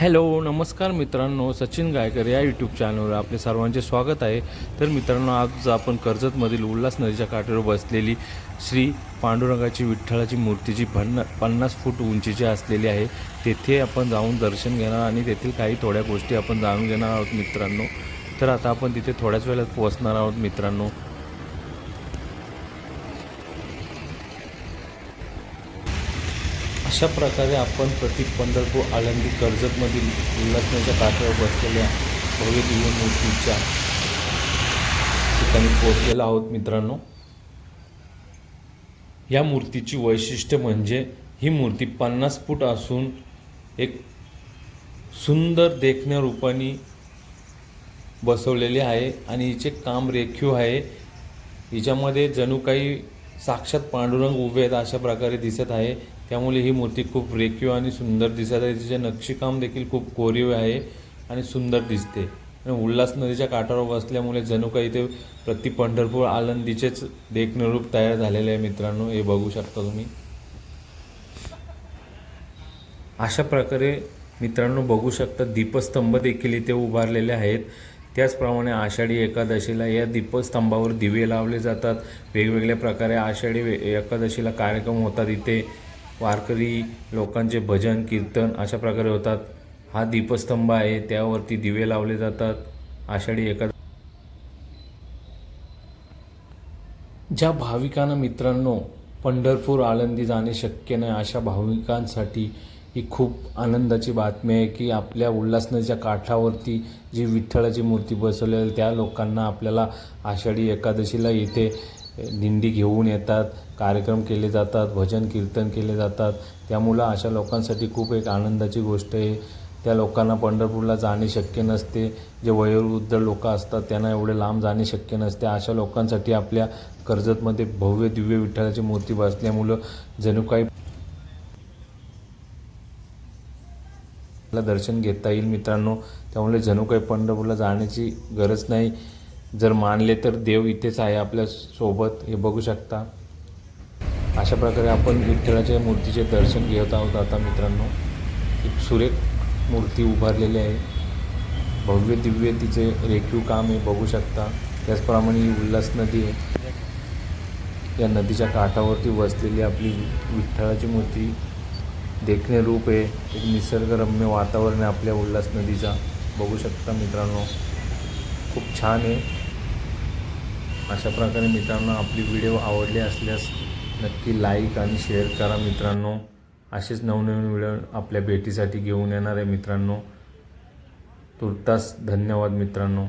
Hello नमस्कार मित्रांनो सचिन गायकर या यूट्यूब चॅनलवर आपले सर्वांचे स्वागत आहे. तर मित्रांनो आज आपण कर्जतमधील उल्हास नदीच्या काठावर बसलेली श्री पांडुरंगाची विठ्ठलाची मूर्ती जी पन्ना पन्नास फूट उंचीची असलेली आहे तेथे आपण जाऊन दर्शन घेणार आणि तेथील काही थोड्या गोष्टी आपण जाणून घेणार आहोत मित्रांनो. तर आता आपण तिथे थोड्याच वेळात पोहोचणार आहोत मित्रांनो. अशा प्रकारे आपण प्रति पंढरपूर आळंदी कर्जतमधील उल्हासनगरच्या काठावर बसलेल्या भव्य दिव्य मूर्तीच्या ठिकाणी पोहोचलेला आहोत मित्रांनो. या मूर्तीची वैशिष्ट्य म्हणजे ही मूर्ती पन्नास फूट असून एक सुंदर देखण्या रूपाने बसवलेली आहे आणि हिचे काम रेखीव आहे. हिच्यामध्ये जणू काही साक्षात पांडुरंग उभे आहेत अशा प्रकारे दिसत आहे. त्यामुळे ही मूर्ती खूप रेखीव आणि सुंदर दिसत आहे. तिचे नक्षीकाम देखील खूप कोरीव आहे आणि सुंदर दिसते. आणि उल्हास नदीच्या काठावर बसल्यामुळे जणू काही ते प्रति पंढरपूर आनंदीचेच देखणरूप तयार झालेले आहे मित्रांनो. हे बघू शकता तुम्ही. अशा प्रकारे मित्रांनो बघू शकता दीपस्तंभ देखील इथे उभारलेले आहेत. त्याचप्रमाणे आषाढी एकादशीला या दीपस्तंभावर दिवे लावले जातात. वेगवेगळ्या प्रकारे आषाढी वे- एकादशीला कार्यक्रम होतात इथे. वारकरी लोकांचे भजन कीर्तन अशा प्रकारे होतात. हा दीपस्तंभ आहे त्यावरती दिवे लावले जातात. आषाढी एका ज्या भाविकांना मित्रांनो पंढरपूर आळंदी जाणे शक्य नाही अशा भाविकांसाठी ही खूप आनंदाची बातमी आहे की आपल्या उल्हासनदीच्या काठावरती जी विठ्ठलाची मूर्ती बसवलेली त्या लोकांना आपल्याला आषाढी एकादशीला येथे दिंडी घेऊन येतात कार्यक्रम केले जातात भजन कीर्तन केले जातात. त्यामुळं अशा लोकांसाठी खूप एक आनंदाची गोष्ट आहे. त्या लोकांना पंढरपूरला जाणे शक्य नसते. जे वयोवृद्ध लोक असतात त्यांना एवढे लांब जाणे शक्य नसते. अशा लोकांसाठी आपल्या कर्जतमध्ये भव्य दिव्य विठ्ठलाची मूर्ती बसल्यामुळं जणू काही दर्शन घेता येईल मित्रांनो. त्यामुळे जणू काही पंढरपूरला जाण्याची गरज नाही. जर मानले तर देव इथेच आहे आपल्यासोबत हे बघू शकता. अशा प्रकारे आपण विठ्ठलाच्या मूर्तीचे दर्शन घेत आहोत आता मित्रांनो. एक सुरेख मूर्ती उभारलेली आहे. भव्य दिव्य तिचे रेखीव काम हे बघू शकता. त्याचप्रमाणे ही उल्हास नदी आहे. या नदीच्या काठावरती वसलेली आपली विठ्ठलाची मूर्ती देखणे रूप आहे. एक निसर्गरम्य वातावरण आहे आपल्या उल्हास नदीचा. बघू शकता मित्रांनो. खूप छान आहे. अशा प्रकारे मित्रांनो आपली व्हिडिओ आवडली असल्यास नक्की लाईक आणि शेअर करा मित्रांनो. असेच नवनवीन व्हिडिओ आपल्या भेटीसाठी घेऊन येणार आहे मित्रांनो. तुर्तास धन्यवाद मित्रांनो.